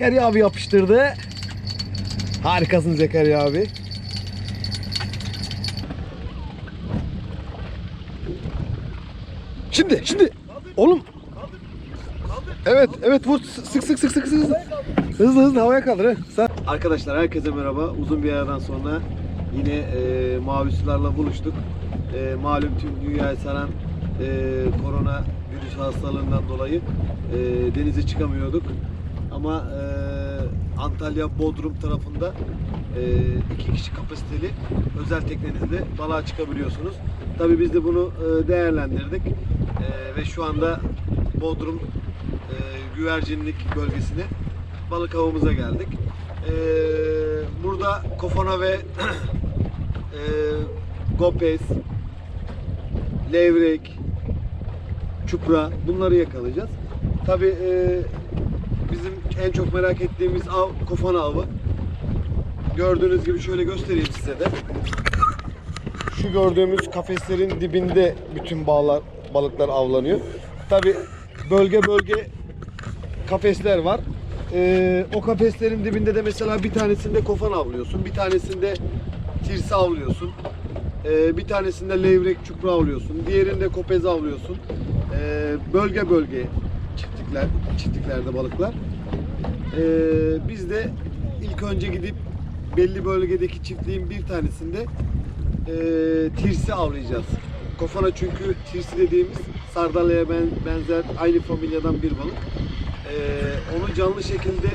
Zekeriya abi yapıştırdı. Harikasın Zekeriya abi. Şimdi, şimdi. Oğlum. Evet, evet vur. Sık sık sık sık sık. Hızlı hızlı havaya kaldır. he. Sen... Arkadaşlar herkese merhaba. Uzun bir aradan sonra yine e, mavi sularla buluştuk. E, malum tüm dünyayı saran e, korona virüs hastalığından dolayı e, denize çıkamıyorduk. Ama e, Antalya Bodrum tarafında e, iki kişi kapasiteli özel teknenizde balığa çıkabiliyorsunuz. Tabii biz de bunu e, değerlendirdik E, ve şu anda Bodrum e, güvercinlik bölgesine balık avımıza geldik. E, burada kofana ve e, gopez, levrek, çupra bunları yakalayacağız. Tabii e, bizim en çok merak ettiğimiz av kofana avı. Gördüğünüz gibi şöyle göstereyim size de. Şu gördüğümüz kafeslerin dibinde bütün bağlar, balıklar avlanıyor. Tabi bölge bölge kafesler var. Ee, o kafeslerin dibinde de mesela bir tanesinde kofan avlıyorsun, bir tanesinde tirsi avlıyorsun, ee, bir tanesinde levrek çupra avlıyorsun, diğerinde kopez avlıyorsun. Ee, bölge bölge çiftlikler, çiftliklerde balıklar. Ee, biz de ilk önce gidip belli bölgedeki çiftliğin bir tanesinde e, tirsi avlayacağız. Kofana çünkü tirsi dediğimiz sardalyaya ben, benzer aynı familyadan bir balık. Ee, onu canlı şekilde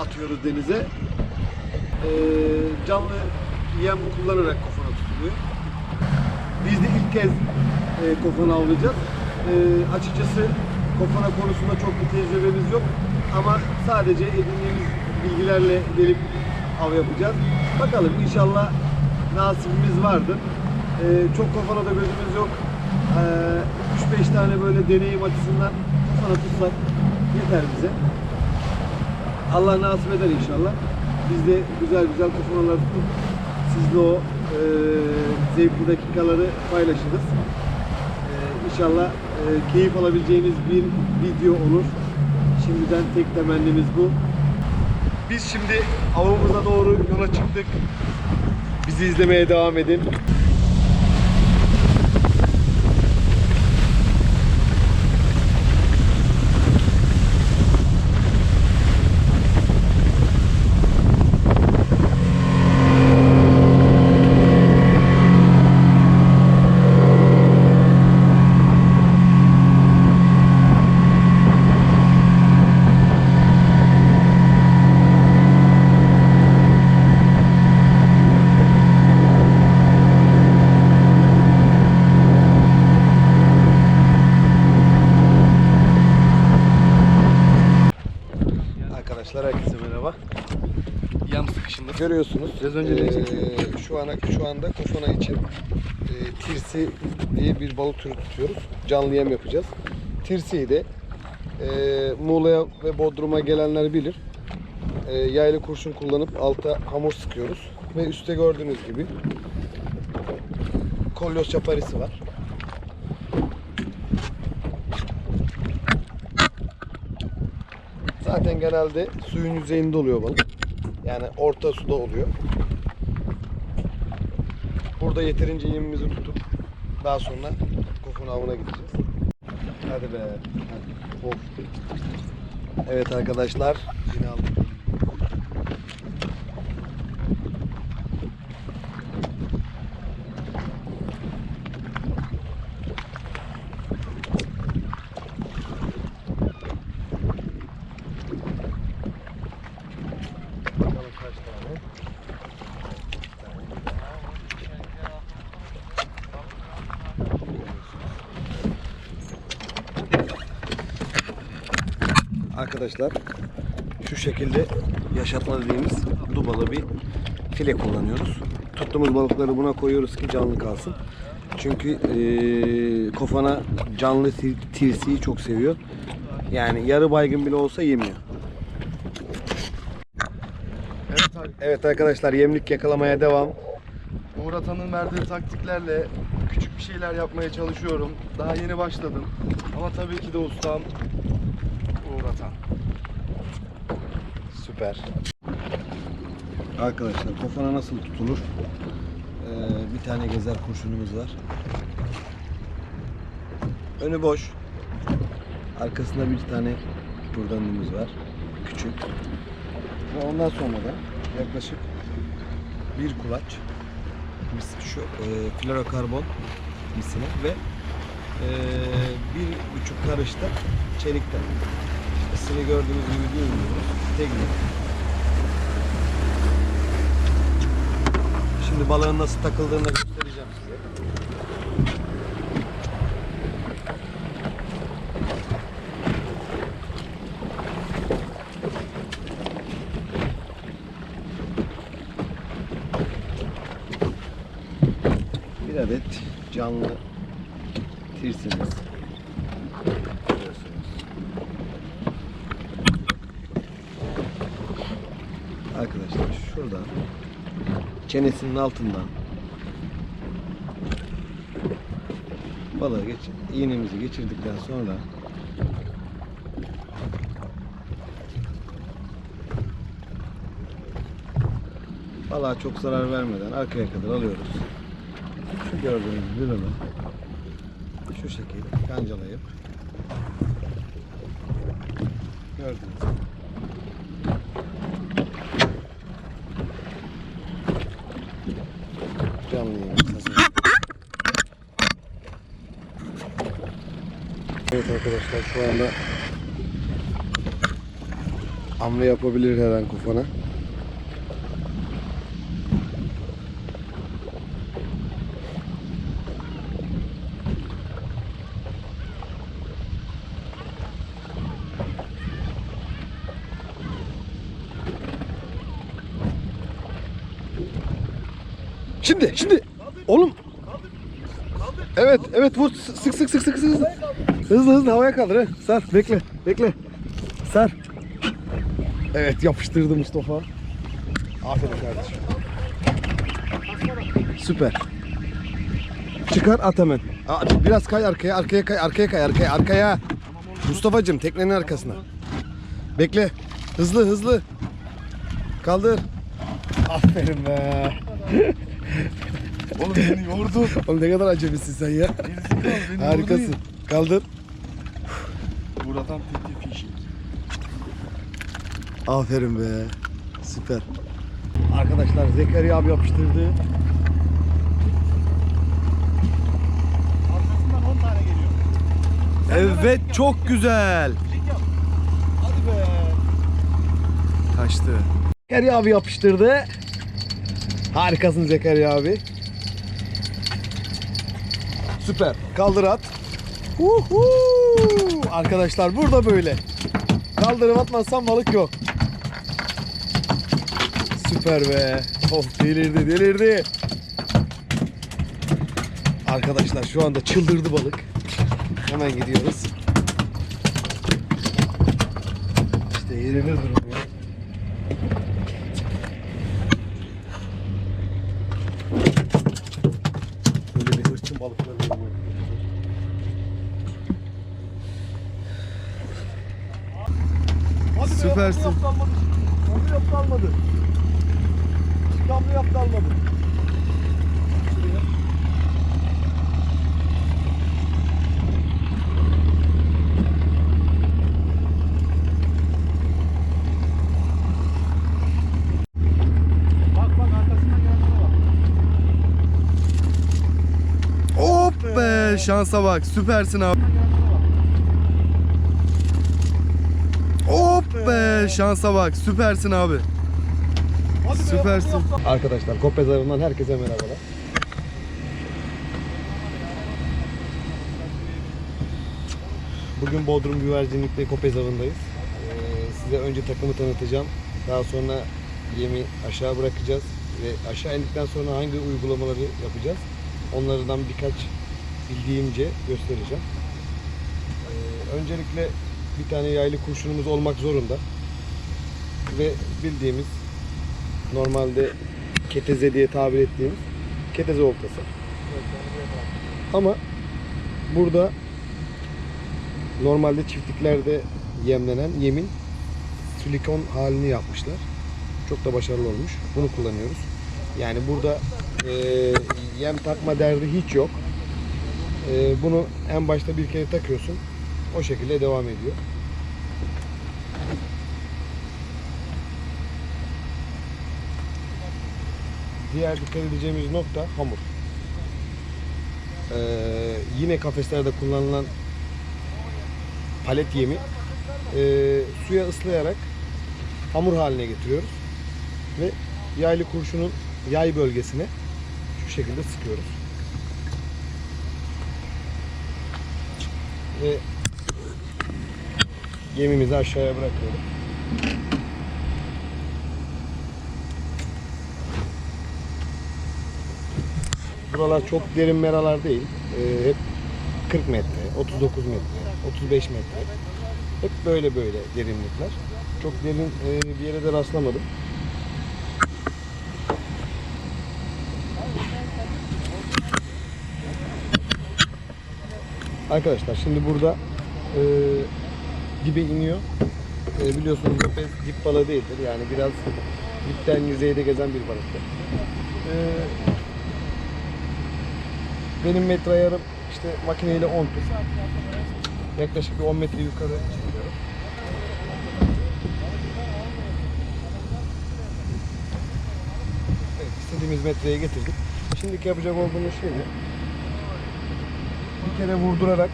atıyoruz denize. Ee, canlı yem kullanarak kofana tutuluyor. Biz de ilk kez e, kofana avlayacağız. E, açıkçası kofana konusunda çok bir tecrübemiz yok. Ama sadece edindiğimiz bilgilerle gelip av yapacağız. Bakalım inşallah nasibimiz vardır. E, çok kofana da gözümüz yok. E, 3-5 tane böyle deneyim açısından kofana tutsak yeter bize. Allah nasip eder inşallah. Biz de güzel güzel kofanalar tutup sizle o e, zevkli dakikaları paylaşırız. E, inşallah e, keyif alabileceğiniz bir video olur. Şimdiden tek temennimiz bu. Biz şimdi avımıza doğru yola çıktık. Bizi izlemeye devam edin. Arkadaşlar herkese merhaba. Yan sıkışında. Görüyorsunuz. Biraz önce eee, şu ana şu anda kofana için eee, tirsi diye bir balık türü tutuyoruz. Canlı yem yapacağız. Tirsiyi de eee Muğla'ya ve Bodrum'a gelenler bilir. Eee yaylı kurşun kullanıp alta hamur sıkıyoruz ve üstte gördüğünüz gibi kolyoz çaparisi var. Zaten genelde suyun yüzeyinde oluyor balık. Yani orta suda oluyor. Burada yeterince yemimizi tutup daha sonra kofun avına gideceğiz. Hadi be. Hadi. Of. Evet arkadaşlar. Yine aldık. Bakalım kaç tane. Arkadaşlar şu şekilde yaşatma dediğimiz dubalı bir file kullanıyoruz. Tuttuğumuz balıkları buna koyuyoruz ki canlı kalsın. Çünkü eee, kofana canlı tir- tirsiyi çok seviyor. Yani yarı baygın bile olsa yemiyor. Evet arkadaşlar yemlik yakalamaya devam. Uğur Atan'ın verdiği taktiklerle küçük bir şeyler yapmaya çalışıyorum. Daha yeni başladım. Ama tabii ki de ustam Uğur Atan. Süper. Arkadaşlar kofana nasıl tutulur? Ee, bir tane gezer kurşunumuz var. Önü boş. Arkasında bir tane kıpırdanımız var. Küçük. Ve ondan sonra da yaklaşık bir kulaç şu e, florokarbon misine ve e, bir buçuk karış da çelikten. İsmini gördüğünüz gibi duymuyoruz. Teknik. Şimdi balığın nasıl takıldığını göstereceğim size. Adet canlı. Görüyorsunuz. Arkadaşlar şuradan çenesinin altından balığı geç, iğnemizi geçirdikten sonra balığa çok zarar vermeden arkaya kadar alıyoruz. Gördüğünüz bölümü şu şekilde kancalayıp gördüğünüz gibi. Evet arkadaşlar şu anda hamle yapabilir her an kufana. Şimdi, şimdi. Oğlum. Evet, evet vur. Sık sık sık sık sık. Hızlı hızlı, havaya kaldır. He. Sar, bekle, bekle. Sar. Evet, yapıştırdı Mustafa. Aferin kardeşim. Süper. Çıkar at hemen. Biraz kay arkaya, arkaya kay, arkaya kay, arkaya, arkaya. Mustafa'cığım teknenin arkasına. Bekle. Hızlı, hızlı. Kaldır. Aferin be. Oğlum beni yordu. Oğlum ne kadar acemisin sen ya. beni Harikasın. Kaldır. Buradan TT Fishing. Aferin be. Süper. Arkadaşlar Zekeriya abi yapıştırdı. Arkasından 10 tane geliyor. Evet çok güzel. Hadi be. Kaçtı. Zekeriya abi yapıştırdı. Harikasın Zekeriya abi. Süper. Kaldır at. Huhu! Arkadaşlar burada böyle. Kaldırıp atmazsan balık yok. Süper be. Of delirdi delirdi. Arkadaşlar şu anda çıldırdı balık. Hemen gidiyoruz. İşte yerine duruyor. Böyle bir hırçın balıklar geliyor. Hadi be, Süpersin. Damla yaptı almadı. Damla yaptı almadı. Damla yaptı almadı. Şuraya. Bak bak arkasından gelenlere bak. Şansa bak süpersin abi. Hop be şansa bak süpersin abi. Süpersin. Arkadaşlar Kopezarı'ndan herkese merhabalar. Bugün Bodrum Güvercinlik'te Kopez Avı'ndayız. Ee, size önce takımı tanıtacağım. Daha sonra yemi aşağı bırakacağız ve aşağı indikten sonra hangi uygulamaları yapacağız. Onlardan birkaç bildiğimce göstereceğim. Ee, öncelikle bir tane yaylı kurşunumuz olmak zorunda. Ve bildiğimiz normalde keteze diye tabir ettiğimiz keteze oltası. Ama burada normalde çiftliklerde yemlenen yemin silikon halini yapmışlar. Çok da başarılı olmuş. Bunu kullanıyoruz. Yani burada e, yem takma derdi hiç yok. E, bunu en başta bir kere takıyorsun. O şekilde devam ediyor. Diğer dikkat edeceğimiz nokta hamur. Ee, yine kafeslerde kullanılan palet yemi e, suya ıslayarak hamur haline getiriyoruz ve yaylı kurşunun yay bölgesine şu şekilde sıkıyoruz. Ve yemimizi aşağıya bırakıyoruz. Buralar çok derin meralar değil. Ee, hep 40 metre, 39 metre, 35 metre. Hep böyle böyle derinlikler. Çok derin e, bir yere de rastlamadım. Arkadaşlar şimdi burada e, dibe iniyor. E, biliyorsunuz Lopez dip balığı değildir. Yani biraz dipten yüzeyde gezen bir balıktır. E, benim metre ayarım işte makineyle 10 tur. Yaklaşık bir 10 metre yukarı çıkıyorum. Evet, istediğimiz metreye getirdik. Şimdiki yapacak olduğumuz şey ne? Bir kere vurdurarak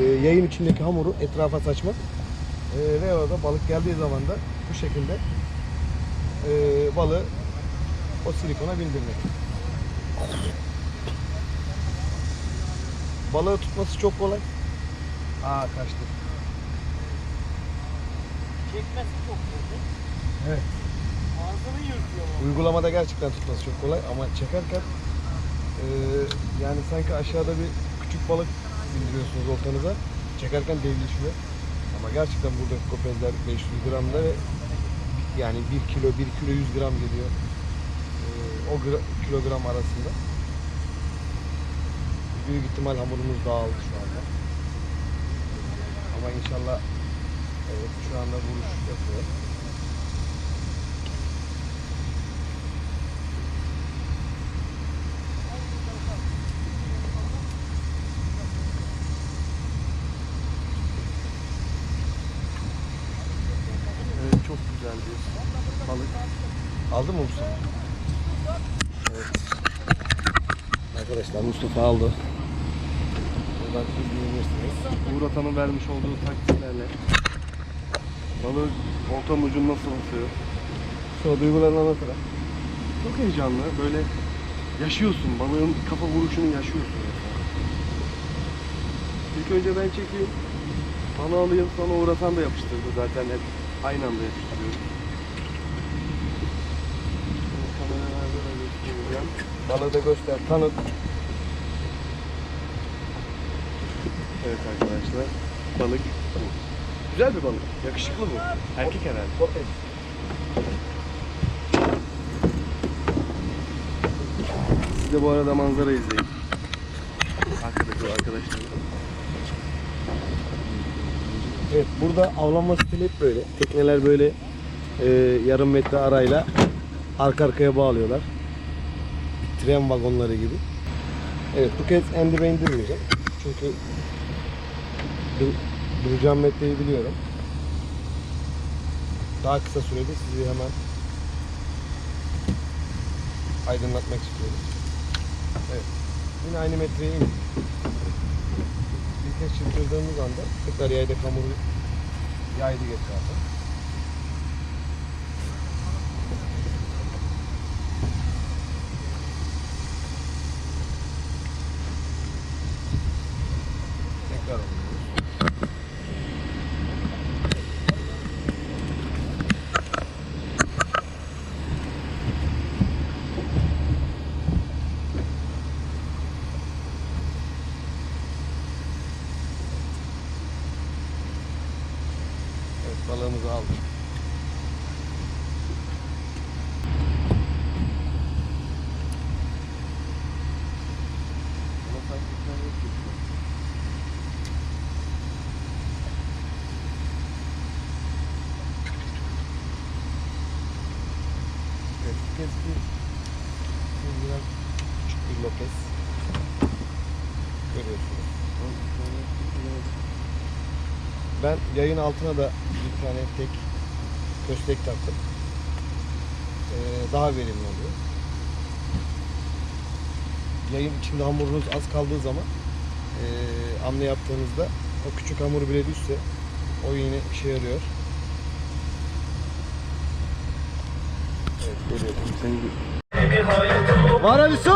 e, yayın içindeki hamuru etrafa saçmak. E, ve orada balık geldiği zaman da bu şekilde e, balığı o silikona bindirmek. Balığı tutması çok kolay. Aa kaçtı. Çekmesi çok zor. Evet. Ağzını yırtıyor. Uygulamada gerçekten tutması çok kolay ama çekerken eee, yani sanki aşağıda bir küçük balık indiriyorsunuz oltanıza. Çekerken devleşiyor. Ama gerçekten buradaki kopezler 500 gramda ve yani 1 kilo 1 kilo 100 gram geliyor. Eee, o gra- kilogram arasında. Büyük ihtimal hamurumuz dağıldı şu anda. Ama inşallah evet şu anda vuruş yapıyor. Evet çok güzel bir balık. Aldın mı Mustafa? Evet. Arkadaşlar Mustafa aldı. Buradan izleyebilirsiniz. Uğur Atan'ın vermiş olduğu taktiklerle balığı oltanın ucunu nasıl basıyor? Sonra duygularını anlatarak. Çok heyecanlı. Böyle yaşıyorsun. Balığın kafa vuruşunu yaşıyorsun. İlk önce ben çekeyim. Balığı alayım. Sonra Uğur Atan da yapıştırdı. Zaten hep aynı anda yapıştırıyoruz. Şimdi kameralarda da göstereceğim. Balığı da göster, tanıt. Evet arkadaşlar. Balık bu. Güzel bir balık. Yakışıklı bu. Erkek herhalde. Kopez. Siz de bu arada manzara izleyin. Arkadaki arkadaşlar. Evet, burada avlanma stili hep böyle. Tekneler böyle e, yarım metre arayla arka arkaya bağlıyorlar. Tren vagonları gibi. Evet, bu kez endibe indirmeyeceğim. Çünkü dur, duracağım metreyi biliyorum. Daha kısa sürede sizi hemen aydınlatmak istiyorum. Evet. Yine aynı metreye in. Bir kez çırpırdığımız anda tekrar yayda hamuru yaydı etrafa. Tekrar alıyoruz. Evet balığımızı aldık. Ama sanki bir tane yok gibi. bir lokes. Görüyorsunuz. Ben yayın altına da bir tane tek köstek taktım. Ee, daha verimli oluyor. Yayın içinde hamurunuz az kaldığı zaman ee, hamle yaptığınızda o küçük hamur bile düşse o yine işe yarıyor. Evet görüyorsunuz. Var Ali Su!